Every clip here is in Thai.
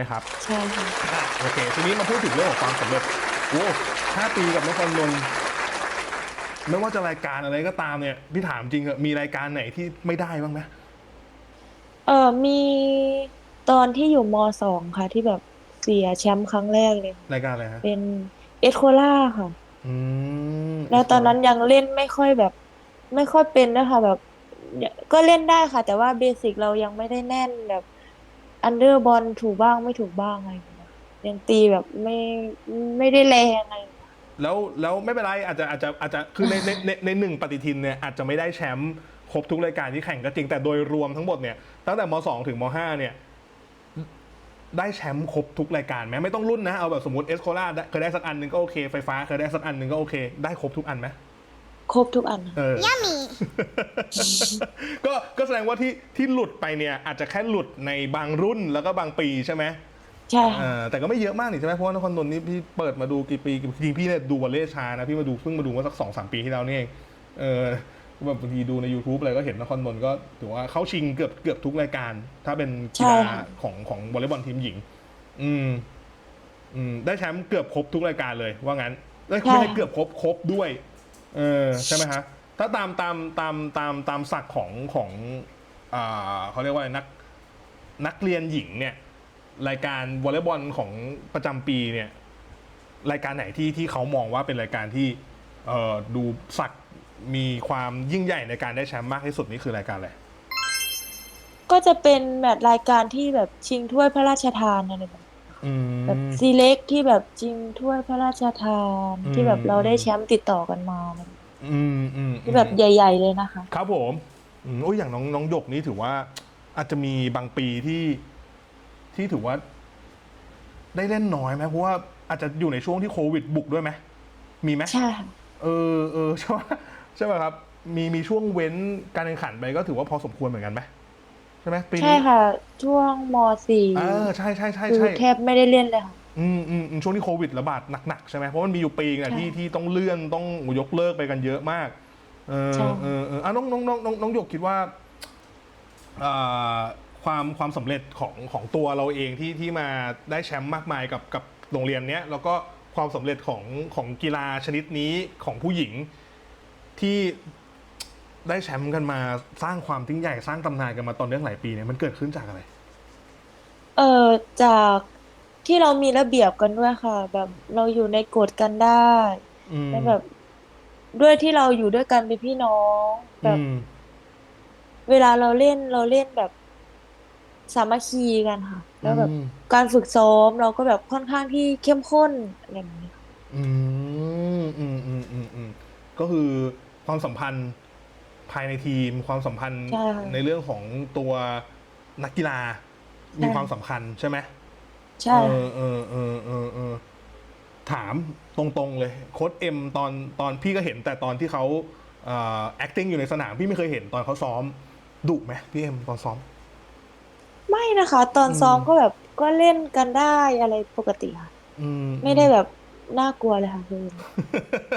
นะครับใช่ค่ะอะโอเค ทีนี้มาพูดถึงเรื่องของความสำเร็จโอ้ห้าปีกับนครนนท์ไม่ว่าจะรายการอะไรก็ตามเนี่ยพี่ถามจริงเหอะมีรายการไหนที่ไม่ได้บ้างไหมเออมีตอนที่อยู่มสองค่ะ ที่แบบเสียแชมป์ครั้งแรกเลยรายการอะไรฮะเป็นเอสโคล่าค่ะ อืมแล้วตอนนั้นยังเล่นไม่ค่อยแบบ ไม่ค่อยเป็นนะคะแบบ ก็เล่นได้ค่ะ แต่ว่าเบสิกเรายังไม่ได้แน่นแบบ อันเดอร์บอลถูกบ้างไม่ถูกบ้างอะไรอย่างเงี้ยยังตีแบบไม่ไม่ได้แรงอะไรอย่างเงี้ย แล้วแล้วไม่เป็นไรอาจจะอาจจะอาจจะคือในในในในหนึ่งปฏิทินเนี่ยอาจจะไม่ได้แชมป์ครบทุกรายการที่แข่งก็จริงแต่โดยรวมทั้งหมดเนี่ยตั้งแต่มสองถึงมห้าเนี่ย ได้แชมป์ครบทุกรายการไหมไม่ต้องรุ่นนะเอาแบบสมมติเอสโคล่าเคยได้สักอันหนึ่งก็โอเคไฟฟ้าเคยได้สักอันหนึ่งก็โอเคได้ครบทุกอันไหม ครบทุกอัน เออก็ก็แสดงว่าที่ที่หลุดไปเนี่ยอาจจะแค่หลุดในบางรุ่นแล้วก็บางปีใช่ไหมใช่ค่ะ เออแต่ก็ไม่เยอะมากนี่ใช่ไหมเพราะว่านครนนท์นี่พี่เปิดมาดูกี่ปีจริงๆพี่เนี่ยดูวอลเลย์ช้านะพี่มาดูเพิ่งมาดูเมื่อสักสองสามปีที่แล้วนี่เองเออแบบบางทีดูใน YouTube อะไรก็เห็นนครนนท์ก็ถือว่าเข้าชิงเกือบเกือบทุกรายการ ถ้าเป็นกีฬาใช่ค่ะ ของของวอลเลย์บอลทีมหญิง อืม อืม ได้แชมป์เกือบครบทุกรายการเลยว่างั้นได้ไม่ได้เกือบครบครบด้วย เออใช่ไหมฮะถ้าตามตามตามตามตามศักดิ์ของของอ่าเขาเรียกว่านักนักเรียนหญิงเนี่ยรายการวอลเลย์บอลของประจำปีเนี่ยรายการไหนที่ที่เขามองว่าเป็นรายการที่เอ่อดูศักดิ์มีความยิ่งใหญ่ในการได้แชมป์มากที่สุดนี่คือรายการอะไรก็จะเป็นแบบรายการที่แบบชิงถ้วยพระราชทานอะไรแบบ อืมแบบซีเล็กที่แบบชิงถ้วยพระราชทาน อืม ที่แบบเราได้แชมป์ติดต่อกันมาอะไรแบบอืมอืมที่แบบใหญ่ ๆ เลยนะคะ ครับผมอืมโอ้ยอย่างน้องน้องหยกนี่ถือว่า อาจจะมีบางปีที่ที่ถือว่า ได้เล่นน้อยไหมเพราะว่าอาจจะอยู่ในช่วงที่โควิดบุกด้วยไหมมีไหม ใช่ค่ะเออเออใช่ไหมใช่ไหมครับ มีมีช่วงเว้นการแข่งขันไปก็ถือว่าพอสมควรเหมือนกันไหม ใช่ไหมปีใช่นี้ค่ะ ช่วงมสี่เออใช่ใช่ใช่คือใช่แทบไม่ได้เล่นเลยค่ะ อืมอืมอืมช่วงที่โควิดระบาดหนักๆใช่ไหมเพราะมันมีอยู่ปีนึงอะใช่ที่ที่ต้องเลื่อนต้องยกเลิกไปกันเยอะมาก เออใช่ เออเอออะน้องน้องน้องน้องน้องหยกคิดว่าอ่าความความสำเร็จของของตัวเราเองที่ที่มาได้แชมป์มากมายกับกับโรงเรียนเนี้ยแล้วก็ความสำเร็จของของกีฬาชนิดนี้ของผู้หญิง ที่ ได้แชมป์กันมาสร้างความทิ้งใหญ่สร้างตำนานกันมาตอนเรื่องหลายปีเนี่ยมันเกิดขึ้นจากอะไร เออจากที่เรามีระเบียบกันด้วยค่ะ แบบเราอยู่ในกฎกันได้อืมแล้วแบบ ด้วยที่เราอยู่ด้วยกันเป็นพี่น้องแบบ อืมเวลาเราเล่นเราเล่นแบบสามัคคีกันค่ะ แล้วแบบอืมการฝึกซ้อมเราก็แบบค่อนข้างที่เข้มข้นอะไรแบบนี้ค่ะอืมอืมอืมอืมอืมก็คือความสัมพันธ์ ภายในทีมความสัมพันธ์ใช่ค่ะในเรื่องของตัวนักกีฬา มีความสำคัญใช่ไหมใช่ เอค่ะอเออเออเออเออถามตรงๆเลยโค้ดเอ็มตอนตอนพี่ก็เห็นแต่ตอนที่เขาเอ่อ acting อยู่ในสนามพี่ไม่เคยเห็นตอนเขาซ้อมดุไหมพี่เอ็มตอนซ้อม ไม่นะคะ ตอนอืม ซ้อมก็แบบก็เล่นกันได้อะไรปกติค่ะ อืมไม่ได้แบบน่ากลัวเลยค่ะคือ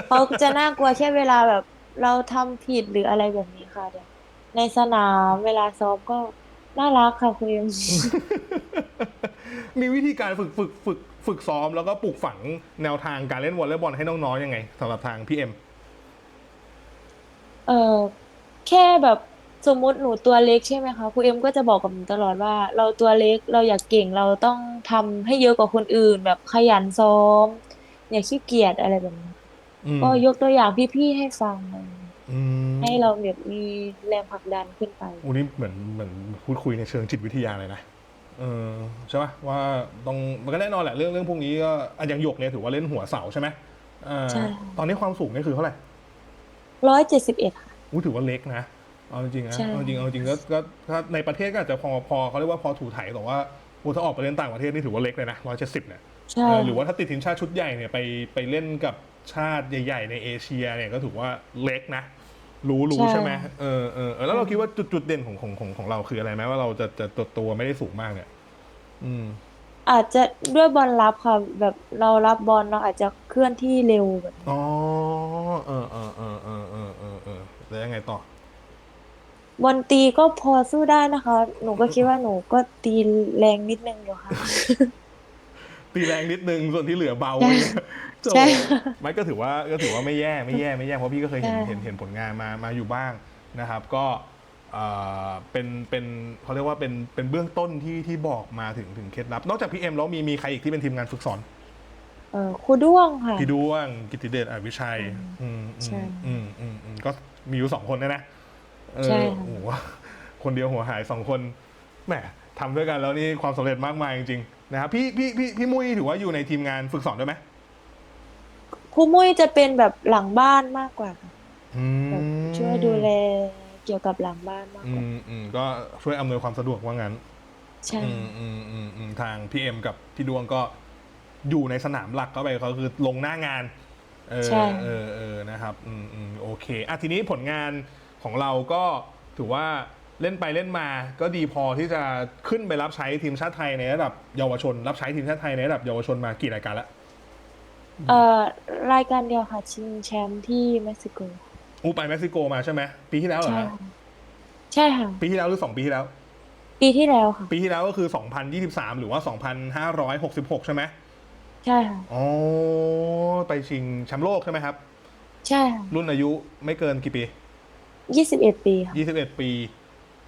เขาจะน่ากลัวแค่เวลาแบบ เราทำผิดหรืออะไรแบบนี้ค่ะเดี๋ยวในสนามเวลาซ้อมก็น่ารักค่ะคุณเอ็ม มีวิธีการฝึกฝึกฝึกฝึกซ้อมแล้วก็ปลูกฝังแนวทางการเล่นวอลเลย์บอลให้น้องๆยังไงสำหรับทางพี่เอ็ม เออแค่แบบสมมุติหนูตัวเล็กใช่ไหมคะครูเอ็มก็จะบอกกับหนูตลอดว่า เราตัวเล็กเราอยากเก่งเราต้องทำให้เยอะกว่าคนอื่น แบบขยันซ้อม อย่าขี้เกียจอะไรแบบนี้ อืมก็ยกตัวอย่างพี่ๆให้ฟังอะไรอย่างเงี้ยอืมให้เราแบบมีแรงผลักดันขึ้นไปอูนี่เหมือนเหมือนพูดคุยในเชิงจิตวิทยาเลยนะเออใช่ปะว่าต้องมันก็แน่นอนแหละเรื่องเรื่องพวกนี้ก็อะอย่างหยกเนี่ยถือว่าเล่นหัวเสาใช่ไหมเออใช่ค่ะตอนนี้ความสูงนี่คือเท่าไหร่ ร้อยเจ็ดสิบเอ็ดค่ะ อู้ถือว่าเล็กนะ เอาจริงๆนะ ใช่ เอาจริงเอาจริงก็ก็ถ้าในประเทศก็อาจจะพอพอเขาเรียกว่าพอถูไถแต่ว่าโอ้ถ้าออกไปเล่นต่างประเทศนี่ถือว่าเล็กเลยนะร้อยเจ็ดสิบเนี่ยใช่เออหรือว่าถ้าติดทีมชาติชุดใหญ่เนี่ยไปไปเล่นกับ ชาติใหญ่ ๆ ในเอเชียเนี่ยก็ถือว่าเล็กนะ รู้รู้ใช่ไหมเออเออเออแล้วเราคิดว่าจุดจุดเด่นของของของของเราคืออะไรไหมว่าเราจะจะตัวตัวไม่ได้สูงมากเนี่ย อืม อาจจะด้วยบอลรับค่ะ แบบเรารับบอลเราอาจจะเคลื่อนที่เร็วแบบนี้อ๋อเออเออเออเออเออเออเออแล้วยังไงต่อบอลตีก็พอสู้ได้นะคะ หนูก็คิดว่าหนูก็ตีแรงนิดนึงอยู่ค่ะ ตีแรงนิดนึงส่วนที่เหลือเบา ใช่โจ้ใช่ ไม่ก็ถือว่าก็ถือว่าไม่แย่ไม่แย่ไม่แย่เพราะพี่ก็เคยเห็นใช่เห็นเห็นผลงานมามาอยู่บ้างนะครับ ก็เอ่อเป็นเป็นเขาเรียกว่าเป็นเป็นเบื้องต้นที่ที่บอกมาถึงถึงเคล็ดลับ นอกจากพี่เอ็มแล้วมีมีใครอีกที่เป็นทีมงานฝึกสอนเออครูด้วงค่ะพี่ด้วงกิตติเดชอวิชัย อืมใช่อืมอืมอืมก็มีอยู่สองคนนะนะเออใช่ค่ะโอ้โหคนเดียวหัวหายสองคนแหมทำด้วยกันแล้วนี่ความสำเร็จมากมายจริงๆนะครับพี่พี่พี่พี่มุ้ยถือว่าอยู่ในทีมงานฝึกสอนด้วยไหม ครูมุ้ยจะเป็นแบบหลังบ้านมากกว่าค่ะอืแบบมช่วยดูแลเกี่ยวกับหลังบ้านมากอืกว่ามอืมก็ช่วยอำนวยความสะดวกว่างั้น ใช่อืมอืมอืมอืมทางพี่เอ็มกับพี่ดวงก็อยู่ในสนามหลักเข้าไปเขาคือลงหน้างาน เออใช่เออเออนะครับอืมอืมโอเคอะทีนี้ผลงานของเราก็ถือว่าเล่นไปเล่นมา ก็ดีพอที่จะขึ้นไปรับใช้ทีมชาติไทยในระดับเยาวชน รับใช้ทีมชาติไทยในระดับเยาวชนมากี่รายการแล้ว เอ่อรายการเดียวค่ะ ชิงแชมป์ที่เม็กซิโกอูไปเม็กซิโกมาใช่ไหมปีที่แล้วเหรอใช่ฮะค่ะใช่ค่ะ ปีที่แล้วหรือสองปีที่แล้ว ปีที่แล้วค่ะ ปีที่แล้วก็คือ 2023 หรือว่า 2566 ใช่ไหมใช่ค่ะ อ๋อไปชิงแชมป์โลกใช่ไหมครับ ใช่ค่ะรุ่นอายุไม่เกินกี่ปี ยี่สิบเอ็ดปีค่ะ 21 ปี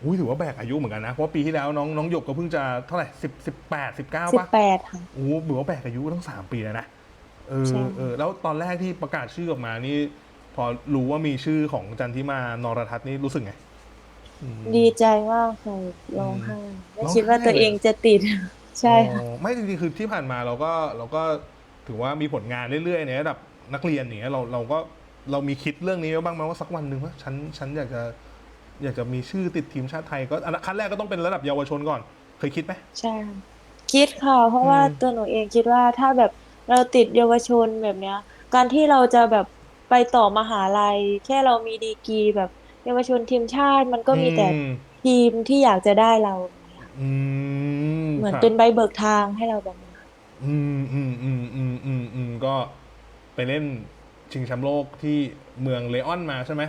อุ้ยถือว่าแบกอายุเหมือนกันนะ เพราะปีที่แล้วน้องน้องหยกก็เพิ่งจะเท่าไหร่10 18 19สิบป่ะแปดค่ะ โอ้โหถือว่าแบกอายุตั้ง 3 ปีแล้วนะ เออใช่ เออแล้วตอนแรกที่ประกาศชื่อออกมานี่ พอรู้ว่ามีชื่อของจันทิมานรทัศน์นี่รู้สึกไงอืม ดีใจมากค่ะร้องไห้ไม่ร้องไห้คิดว่าตัวเองจะติด ใช่ค่ะ อ๋อไม่จริงๆคือที่ผ่านมาเราก็เราก็ถือว่ามีผลงานเรื่อยๆในระดับนักเรียนอย่างเนี้ยเราเราก็เรามีคิดเรื่องนี้ไว้บ้างไหมว่าสักวันหนึ่งว่าฉันฉันอยากจะอยากจะมีชื่อติดทีมชาติไทยก็อันขั้นแรกก็ต้องเป็นระดับเยาวชนก่อน เคยคิดไหม ใช่ค่ะคิดค่ะ เพราะว่าอืม ตัวหนูเองคิดว่าถ้าแบบ เราติดเยาวชนแบบเนี้ย การที่เราจะแบบไปต่อมหาลัย แค่เรามีดีกรีแบบเยาวชนทีมชาติมันก็มีแต่อืมทีมที่อยากจะได้เราอย่างเงี้ยอืมเหมือนครับ เป็นใบเบิกทางให้เราแบบนี้ค่ะอืมอืมอืมอืมอืมอืมก็ไปเล่นชิงแชมป์โลกที่เมืองเลออนมาใช่ไหม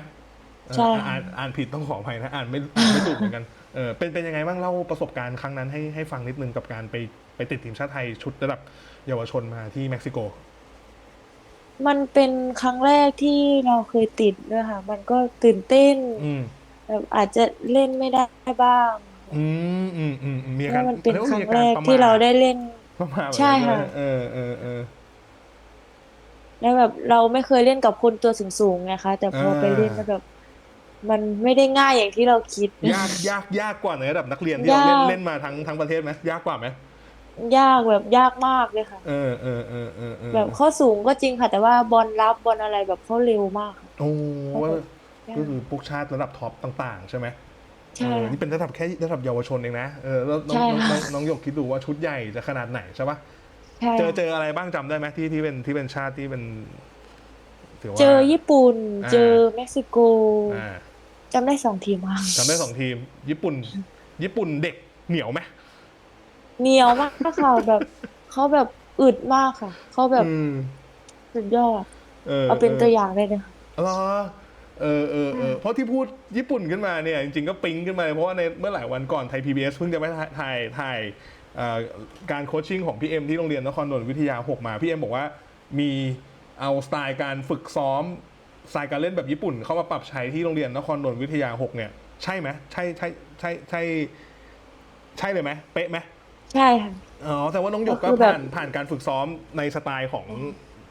เออใช่อ่านอ่านผิดต้องขออภัยนะ อ่านไม่อ่านไม่ถูกเหมือนกันเออเป็นเป็นยังไงบ้างเล่าประสบการณ์ครั้งนั้นให้ให้ฟังนิดนึงกับการไปไปติดทีมชาติไทยชุดระดับ เยาวชนมาที่เม็กซิโก มันเป็นครั้งแรกที่เราเคยติดด้วยค่ะ มันก็ตื่นเต้นอืมแบบอาจจะเล่นไม่ได้บ้างอืมอืมอืมอืมมีเพอาการราะมันเป็นรียกคว่ารั้งมีอาแรการกประมที่เราได้เล่นประมาทใช่ค่ะเออเออเออแล้วแบบเราไม่เคยเล่นกับคนตัวสูงๆไงคะ แต่พอไปเล่นแล้วแบบมันไม่ได้ง่ายอย่างที่เราคิด ยากยากยากกว่าในระดับนักเรียนที่เราเล่นยากเล่นมาทั้งทั้งประเทศไหมยากกว่าไหม ยากแบบยากมากเลยค่ะ เออเออเออเออเออแบบเขาสูงก็จริงค่ะ แต่ว่าบอลรับบอลอะไรแบบเขาเร็วมากค่ะ โอ้เขาแบบก็คือพวกชาติระดับท็อปต่างๆ ใช่ไหมใช่เออนี่เป็นระดับแค่ระดับเยาวชนเองนะเออแล้วน้องใช่น้องค่ะ น้องน้องหยกคิดดูว่าชุดใหญ่จะขนาดไหนใช่ปะใช่เจอเจออะไรบ้างจำได้ไหมที่ที่เป็นที่เป็นชาติที่เป็นถือว่า เจอญี่ปุ่น อ่า เจอเม็กซิโกอ่าจำได้สองทีมค่ะจำได้สองทีม ญี่ปุ่น ญี่ปุ่นเด็กเหนียวไหม เหนียวมากค่ะแบบเขาแบบอึดมากค่ะเขาแบบอืมสุดยอดเออเอาเป็นตัวอย่างได้เลยค่ะเหรอเออเออเออเพราะที่พูดญี่ปุ่นขึ้นมาเนี่ย จริงๆก็ปิ๊งขึ้นมาเลยเพราะว่าในเมื่อหลายวันก่อนไทย PBS เพิ่งจะไปถ่ายถ่ายถ่ายเอ่อการโคชชิ่งของพี่เอ็มที่โรงเรียนนครนนท์วิทยา 6 มา พี่เอ็มบอกว่ามีเอาสไตล์การฝึกซ้อมสไตล์การเล่นแบบญี่ปุ่น เข้ามาปรับใช้ที่โรงเรียนนครนนท์วิทยา 6 เนี่ย ใช่ไหมใช่ใช่ใช่ใช่ใช่เลยไหมเป๊ะไหม ใช่ค่ะ อ๋อแต่ว่าน้องหยกก็ก็คือแบบ ผ่านผ่านการฝึกซ้อมในสไตล์ของ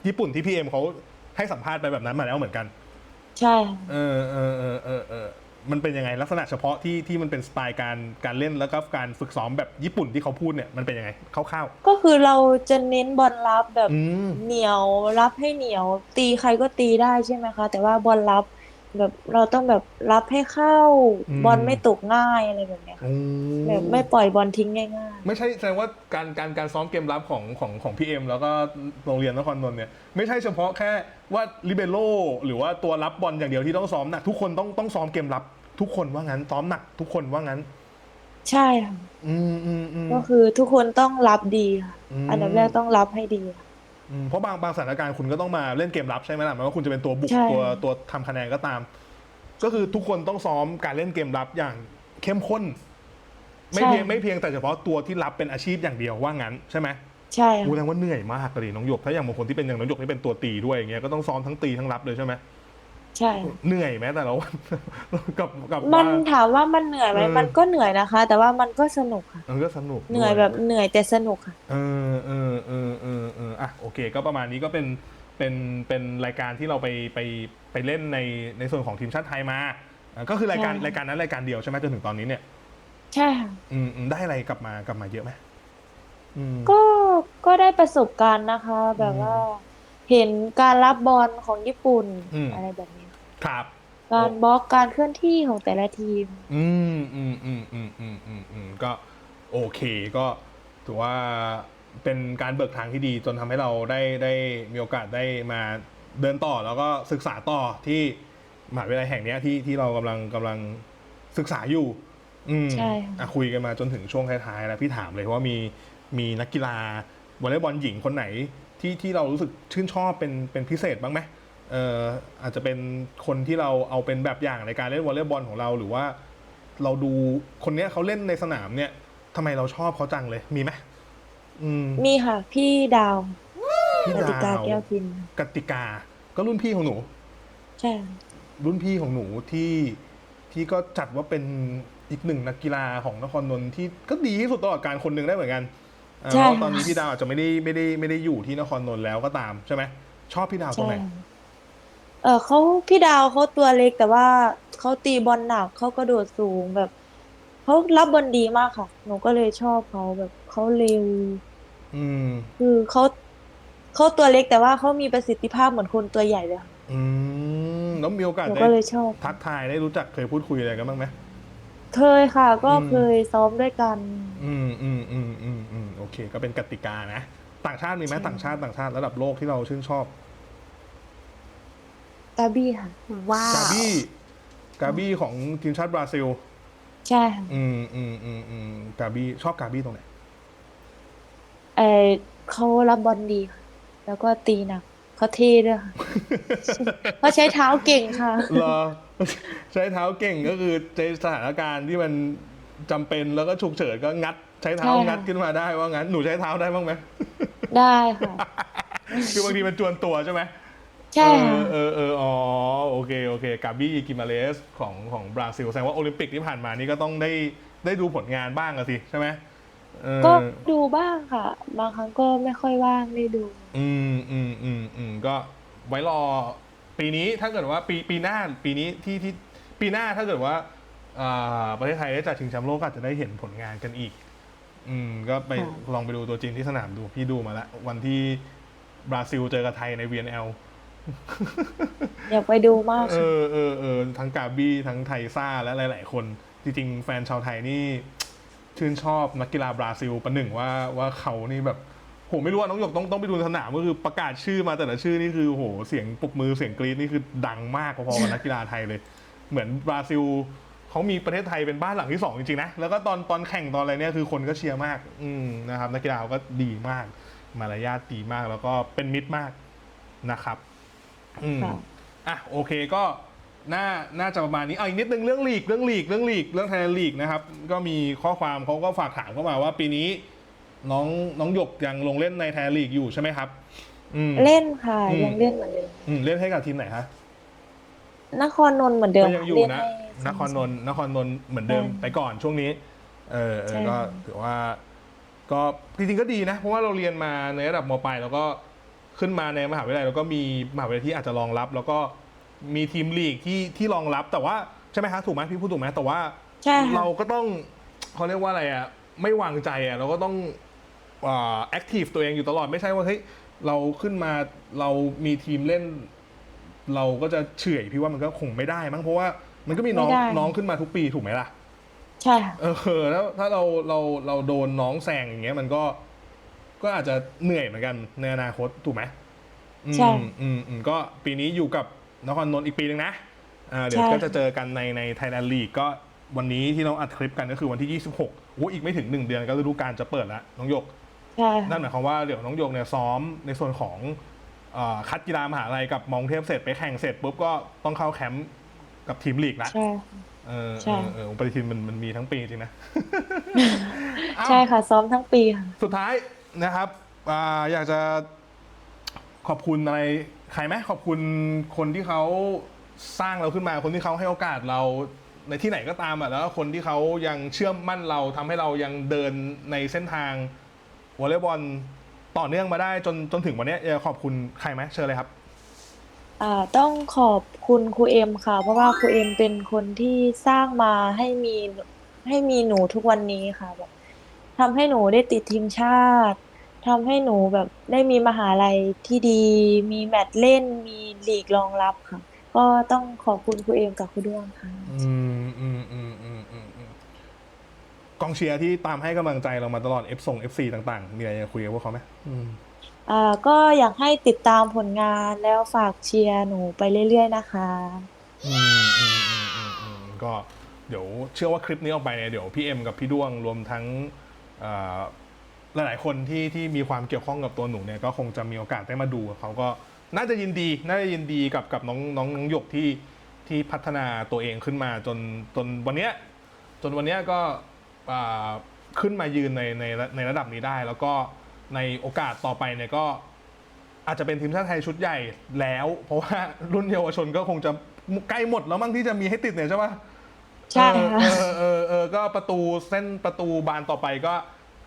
ญี่ปุ่นที่พี่เอ็มเขาให้สัมภาษณ์ไปแบบนั้นมาแล้วเหมือนกันใช่ค่ะเออเออเออเออเออมันเป็นยังไงลักษณะเฉพาะที่ที่มันเป็นสไตล์การการเล่นแล้วก็การฝึกซ้อมแบบญี่ปุ่นที่เขาพูดเนี่ยมันเป็นยังไงคร่าวก็คือเราจะเน้นบอลรับแบบ ๆอืม เหนียวรับให้เหนียวตีใครก็ตีได้ใช่ไหมคะ แต่ว่าบอลรับ แบบเราต้องแบบรับให้เข้าบอลไม่ตกง่ายอะไรแบบเนี้ยค่ะโอ้แบบไม่ปล่อยบอลทิ้งง่ายไม่ใช่แสดงว่าการการการซ้อมเกมรับของของของพี่เอ็มแล้วก็โรงเรียนนครนนท์เนี่ยไม่ใช่เฉพาะแค่ว่าลิเบโรหรือว่าตัวรับบอลอย่างเดียวที่ต้องซ้อมหนักทุกคนต้องต้องซ้อมเกมรับ ทุกคนว่างั้นซ้อมหนัก ทุกคนว่างั้น ๆ ใช่ค่ะ อืมอืมอืม ก็คือทุกคนต้องรับดีค่ะ อืม อันดับแรกต้องรับให้ดีค่ะ อืมเพราะบางบางสถานการณ์คุณก็ต้องมาเล่นเกมรับใช่ไหมล่ะไม่ว่าคุณจะเป็นตัวบุกใช่ ตัวตัวทำคะแนนก็ตาม ก็คือทุกคนต้องซ้อมการเล่นเกมรับอย่างเข้มข้น ไม่ใช่เพียงไม่เพียงแต่เฉพาะตัวที่รับเป็นอาชีพอย่างเดียวว่างั้นใช่ไหม ใช่โอ้ค่ะแสดงว่าเหนื่อยมากเลยน้องหยก ถ้าอย่างบางคนที่เป็นอย่างน้องหยกที่เป็นตัวตีด้วยอย่างเงี้ยก็ต้องซ้อมทั้งตีทั้งรับเลยใช่ไหม ใช่ค่ะเหนื่อยไหมแต่ละวัน กับกับมัว่านถามว่ามันเหนื่อยไหมเออมันก็เหนื่อยนะคะ แต่ว่ามันก็สนุกค่ะ มันก็สนุกเหนื่อยด้วแบบเหนื่อยแต่สนุกค่ะ เออเออเออเออเอออะโอเค ก็ประมาณนี้ก็เป็นเป็นเป็นรายการที่เราไปไปไปเล่นในในส่วนของทีมชาติไทยมาอะก็คือรายการใช่ รายการนั้นรายการเดียวใช่ไหมจนถึงตอนนี้เนี่ยใช่ค่ะ อืมอืมได้อะไรกลับมากลับมาเยอะไหมอืม ก็ก็ได้ประสบการณ์นะคะ แบบอืมว่า เห็นการรับบอลของญี่ปุ่นอืม อะไรแบบนี้ ครับ การบล็อกการเคลื่อนที่ของแต่ละทีม อืมอืมอืมอืมอืมอืมอืมก็โอเคก็ถือว่าเป็นการเบิกทางที่ดีจนทำให้เราได้ได้มีโอกาสได้มาเดินต่อแล้วก็ศึกษาต่อที่มหาวิทยาลัยแห่งเนี้ยที่ที่เรากำลังกำลังศึกษาอยู่ อืมใช่ค่ะ อะคุยกันมาจนถึงช่วงท้ายๆแล้วพี่ถามเลยว่ามีมีนักกีฬาวอลเลย์บอลหญิงคนไหนที่ที่เรารู้สึกชื่นชอบเป็นเป็นพิเศษบ้างไหม เอ่ออาจจะเป็นคนที่เราเอาเป็นแบบอย่างในการเล่นวอลเลย์บอลของเราหรือว่า เราดูคนเนี้ยเขาเล่นในสนามเนี่ยทำไมเราชอบเขาจังเลยมีไหมอืมมีค่ะ พี่ดาวพี่กติกาดาวแก้วพินกติกา ก็รุ่นพี่ของหนู ใช่รุ่นพี่ของหนูที่ที่ก็จัดว่าเป็นอีกหนึ่งนักกีฬาของนครนนท์ที่ก็ดีที่สุดตลอดการคนหนึ่งได้เหมือนกันเอ่อใช่เพราะตอนค่ะนี้พี่ดาวอาจจะไม่ได้ไม่ได้ไม่ได้อยู่ที่นครนนท์แล้วก็ตามใช่ไหมชอบพี่ดาวตรงใช่ไหน เออเขาพี่ดาวเขาตัวเล็กแต่ว่าเขาตีบอลหนักเขากระโดดสูงแบบเขารับบอลดีมากค่ะ หนูก็เลยชอบเขาแบบเขาเร็ว อืม คือเขาเขาตัวเล็กแต่ว่าเขามีประสิทธิภาพเหมือนคนตัวใหญ่เลยค่ะอืมแล้วมีโอกาสหนูได้ก็เลยชอบ ทักทายได้รู้จักเคยพูดคุยอะไรกันบ้างไหม เคยค่ะ ก็อืม เคยซ้อมด้วยกัน อืมอืมอืมอืมอืมโอเค ก็เป็นกติกานะ ต่างชาติมีไหมใช่ ต่างชาติต่างชาติระดับโลกที่เราชื่นชอบ กาบี้ค่ะ ว้าว กาบี้กาบี้ของทีมชาติบราซิล ใช่ค่ะอืมอืมอืมอืมกาบี้ชอบกาบี้ตรงไหนเออเขารับบอลดีค่ะแล้วก็ตีหนักเขาเท่ด้วยค่ะเขาใช้เท้าเก่งค่ะ เหรอใช้เท้าเก่งก็คือในสถานการณ์ที่มันจำเป็นแล้วก็ฉุกเฉินก็งัด ใช้เท้าใช่ค่ะ งัดขึ้นมาได้ว่างั้นหนูใช้เท้าได้บ้างไหมได้ค่ะ คือบางทีมันจวนตัวใช่ไหม ใช่ค่ะ เออเออเอออ๋อโอเคโอเคกาบี้กิมาเลสของของบราซิลแสดงว่าโอลิมปิกที่ผ่านมานี่ก็ต้องได้ได้ดูผลงานบ้างอะสิใช่ไหมเออ ก็ดูบ้างค่ะ บางครั้งก็ไม่ค่อยว่างได้ดู อืมอืมอืมอืมก็ไว้รอปีนี้ถ้าเกิดว่าปีปีหน้าปีนี้ที่ที่ปีหน้าถ้าเกิดว่าอ่าประเทศไทยได้จัดชิงแชมป์โลกก็อาจจะได้เห็นผลงานกันอีก อืม ก็ไปค่ะ ลองไปดูตัวจริงที่สนามดูพี่ดูมาแล้ววันที่บราซิลเจอกับไทยใน VNL อยากไปดูมาก เออเออเออทั้งกาบี้ทั้งไทซ่าและหลาย ๆ คน จริง ๆ แฟนชาวไทยนี่ ชื่นชอบนักกีฬาบราซิลประหนึ่งว่าว่าเขานี่แบบผมไม่รู้ว่าน้องหยกต้องต้องไปดูสนามก็คือประกาศชื่อมาแต่ละชื่อนี่คือโหเสียงปรบมือเสียงกรี๊ดนี่คือดังมากพอๆกับนักกีฬาไทยเลย เหมือนบราซิลเขามีประเทศไทยเป็นบ้านหลังที่สองจริงๆนะแล้วก็ตอนตอนแข่งตอนอะไรเนี่ยคือคนก็เชียร์มาก อืมนะครับ นักกีฬาเขาก็ดีมาก มารยาทดีมากแล้วก็เป็นมิตรมากนะครับ อืมค่ะอะโอเคก็น่าน่าจะประมาณนี้เอาอีกนิดนึงเรื่องลีกเรื่องลีกเรื่องลีกเรื่องไทยแลนด์ลีกนะครับ ก็มีข้อความเขาก็ฝากถามเข้ามาว่าปีนี้น้องน้องหยกยังลงเล่นในไทยแลนด์ลีกอยู่ใช่ไหมครับ อืม เล่นค่ะอืม ยังเล่นเหมือนเดิมอืมเล่นให้กับทีมไหนฮะนครนนท์เหมือนเดิมก็ยังอยู่เล่นนะให้ นครนนท์นครนนท์เหมือนเดิมใช่ไปก่อนช่วงนี้ เออเอใช่อก็ค่ะถือว่า ก็จริงๆก็ดีนะ เพราะว่าเราเรียนมาในระดับมปลายแล้วก็ ขึ้นมาในมหาวิทยาลัยแล้วก็มีมหาวิทยาลัยที่อาจจะรองรับ แล้วก็มีทีมลีกที่ที่รองรับ แต่ว่าใช่ไหมคะถูกไหมพี่พูดถูกไหมแต่ว่าใช่ค่ะเราก็ต้องเขาเรียกว่าอะไรอะไม่วางใจอะเราก็ต้องแอคทีฟตัวเองอยู่ตลอดไม่ใช่ว่าเฮ้ยเราขึ้นมาเรามีทีมเล่น เราก็จะเฉื่อยพี่ว่ามันก็คงไม่ได้มั้งเพราะว่ามันก็มีน้องไม่ได้ น้องขึ้นมาทุกปีถูกไหมล่ะ ใช่ค่ะ เออแล้วถ้าเราเราเราโดนน้องแซงอย่างเงี้ยมันก็ ก็อาจจะเหนื่อยเหมือนกันในอนาคตถูกไหมอืมใช่อืมอืมก็ปีนี้อยู่กับนครนนท์อีกปีหนึ่งนะอ่าเดี๋ยวใช่ก็จะเจอกันในในไทยแลนด์ลีกก็วันนี้ที่เราอัดคลิปกันก็คือวันที่ 26โอ้อีกไม่ถึง 1 เดือนก็ฤดูกาลจะเปิดแล้วน้องหยกใช่ค่ะนั่นหมายความว่าเดี๋ยวน้องหยกเนี่ยซ้อมในส่วนของเออคัดกีฬามหาลัยกับมองเทพเสร็จไปแข่งเสร็จปุ๊บก็ต้องเข้าแคมป์กับทีมลีกละใช่ค่ะเออใช่เออเออปฏิทินมันมันมีทั้งปีจริงนะเอ้าใช่ค่ะ ซ้อมทั้งปีค่ะ สุดท้าย นะครับอ่าอยากจะขอบคุณอะไรใครไหมขอบคุณคนที่เขาสร้างเราขึ้นมาคนที่เขาให้โอกาสเราในที่ไหนก็ตามอะแล้วคนที่เขายังเชื่อมมั่นเราทำให้เรายังเดินในเส้นทางวอลเลย์บอลต่อเนื่องมาได้จนจนถึงวันนี้ยขอบคุณใครไหมเชิญเลยครับอ่าต้องขอบคุณครูเอ็มค่ะ เพราะว่าครูเอ็มเป็นคนที่สร้างมาให้มีให้มีหนูทุกวันนี้ค่ะแบบทำให้หนูได้ติดทีมชาติ ทำให้หนูแบบได้มีมหาลัยที่ดี มีแมตช์เล่น มีลีกรองรับค่ะ ก็ต้องขอบคุณครูเอ็มกับครูด้วงค่ะ อืมอืมอืมอืมอืมอืมกองเชียร์ที่ตามให้กำลังใจเรามาตลอด F ส่ง FC ต่างๆ มีอะไรจะคุยกับพวกเขาไหมอืม อ่าก็อยากให้ติดตามผลงานแล้วฝากเชียร์หนูไปเรื่อยๆนะคะ อืมอืมอืมอืมอืมก็เดี๋ยวเชื่อว่าคลิปนี้ออกไปเนี่ยเดี๋ยวพี่เอ็มกับพี่ด้วงรวมทั้งเอ่อ หลาย ๆ คนที่ที่มีความเกี่ยวข้องกับตัวหนูเนี่ยก็คงจะมีโอกาสได้มาดูเขาก็น่าจะยินดีน่าจะยินดีกับกับน้องน้องน้องหยกที่ที่พัฒนาตัวเองขึ้นมาจนจนวันเนี้ยจนวันเนี้ยก็อ่าขึ้นมายืนในในในระดับนี้ได้ แล้วก็ในโอกาสต่อไปเนี่ยก็อาจจะเป็นทีมชาติไทยชุดใหญ่แล้ว เพราะว่ารุ่นเยาวชนก็คงจะใกล้หมดแล้วมั้งที่จะมีให้ติดเนี่ยใช่ปะใช่ค่ะเออเออเออเออก็ประตูเส้นประตูบานต่อไปก็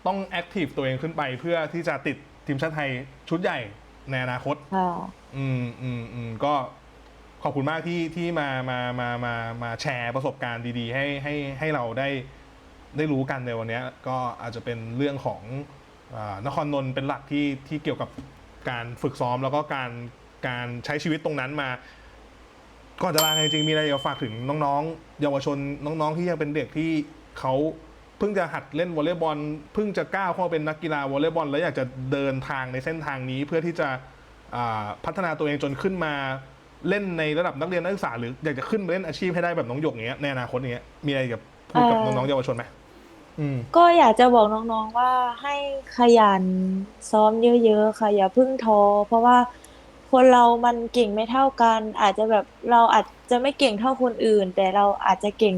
ต้องแอคทีฟตัวเองขึ้นไปเพื่อที่จะติดทีมชาติไทยชุดใหญ่ในอนาคต ค่ะ อืมอืมอืมก็ขอบคุณมากที่ที่มามามามามาแชร์ประสบการณ์ดี ๆ ให้ให้ให้เราได้ได้รู้กันในวันเนี้ยก็อาจจะเป็นเรื่องของอานครนนท์เป็นหลักที่ที่เกี่ยวกับการฝึกซ้อมแล้วก็การการใช้ชีวิตตรงนั้นมาก่อนจะลากันจริงๆมีอะไรอยากฝากถึงน้องๆ เยาวชนน้องๆที่ยังเป็นเด็กที่เขา เพิ่งจะหัดเล่นวอลเลย์บอลเพิ่งจะก้าวเข้ามาเป็นนักกีฬาวอลเลย์บอล แล้วอยากจะเดินทางในเส้นทางนี้เพื่อที่จะอ่าพัฒนาตัวเองจนขึ้นมาเล่นในระดับนักเรียนนักศึกษาหรืออยากจะขึ้นมาเล่นอาชีพให้ได้แบบน้องหยกอย่างเงี้ยในอนาคตอย่างเงี้ยมีอะไรจะพูดกับเอ่อน้องๆเยาวชนไหมอืมก็อยากจะบอกน้องๆว่าให้ขยันซ้อมเยอะๆค่ะอย่าเพิ่งท้อเพราะว่าคนเรามันเก่งไม่เท่ากัน อาจจะแบบเราอาจจะไม่เก่งเท่าคนอื่น แต่เราอาจจะเก่ง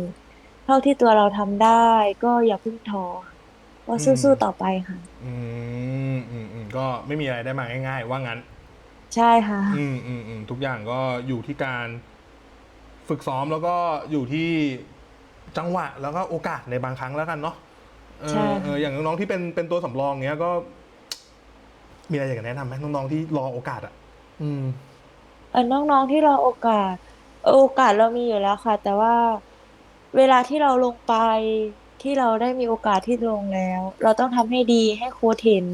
เท่าที่ตัวเราทำได้ก็อย่าเพิ่งท้อก็อืมสู้ๆต่อไปค่ะ อืมอืมอืมก็ไม่มีอะไรได้มาง่ายๆ ว่างั้น ใช่ค่ะ อืมอืมอืมทุกอย่างก็อยู่ที่การฝึกซ้อมแล้วก็อยู่ที่จังหวะแล้วก็โอกาสในบางครั้งแล้วกันเนาะเอใช่อค่ะ เอออย่างน้องๆที่เป็นเป็นตัวสำรองเนี้ยก็ มีอะไรอยากจะแนะนำไหมน้องๆที่รอโอกาสอะ อืม เออน้องๆที่รอโอกาสเออโอกาสเรามีอยู่แล้วค่ะ แต่ว่า เวลาที่เราลงไปที่เราได้มีโอกาสที่ลงแล้ว เราต้องทำให้ดีให้โค้ชเห็น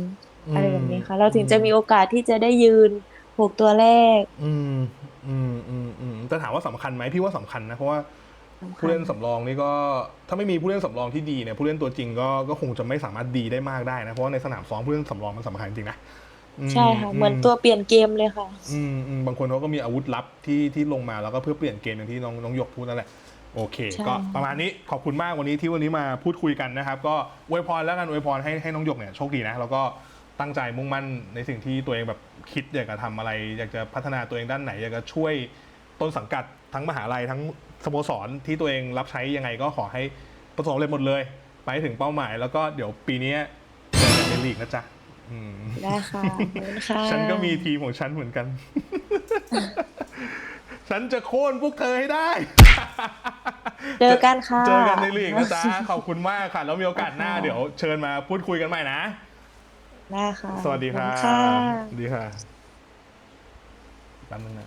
อืมอะไรแบบนี้ค่ะ เราถึงจะมีโอกาสที่จะได้ยืนหกตัวแรก อืม อืมอืมอืมแต่ถามว่าสำคัญไหมพี่ว่าสำคัญนะเพราะว่าสำคัญผู้เล่นสำรองนี่ก็ถ้าไม่มีผู้เล่นสำรองที่ดีเนี่ยผู้เล่นตัวจริงก็ก็คงจะไม่สามารถดีได้มากได้นะเพราะว่าในสนามซ้อมผู้เล่นสำรองมันสำคัญจริงๆนะอืมใช่ค่ะเหมือนตัวเปลี่ยนเกมเลยค่ะ อืมอืมบางคนเขาก็มีอาวุธลับที่ที่ลงมาแล้วก็เพื่อเปลี่ยนเกมอย่างที่น้องน้องหยกพูดนั่นแหละ โอเค ใช่ ก็ประมาณนี้ขอบคุณมากวันนี้ที่วันนี้มาพูดคุยกันนะครับ ก็อวยพรแล้วกันอวยพรให้ให้น้องหยกเนี่ยโชคดีนะแล้วก็ตั้งใจมุ่งมั่นในสิ่งที่ตัวเองแบบคิดอยากจะทำอะไร อยากจะพัฒนาตัวเองด้านไหน อยากจะช่วยต้นสังกัดทั้งมหาลัยทั้งสโมสรที่ตัวเองรับใช้ยังไงก็ขอให้ประสบความสำเร็จหมดเลย ไปให้ถึงเป้าหมาย แล้วก็เดี๋ยวปีนี้เจอกันในลีกนะจ๊ะอืมได้ค่ะขอบคุณค่ะ ฉันก็มีทีมของฉันเหมือนกัน ฉันจะโค่นพวกเธอให้ได้ เจอกันค่ะ เจอกันในลีกนะจ๊ะ ขอบคุณมากค่ะ แล้วมีโอกาสหน้าเดี๋ยวเชิญมาพูดคุยกันใหม่นะ ได้ค่ะสวัสดีครัขบอบคุณค่ะสวัสดีค่ะแป๊บนึงนะ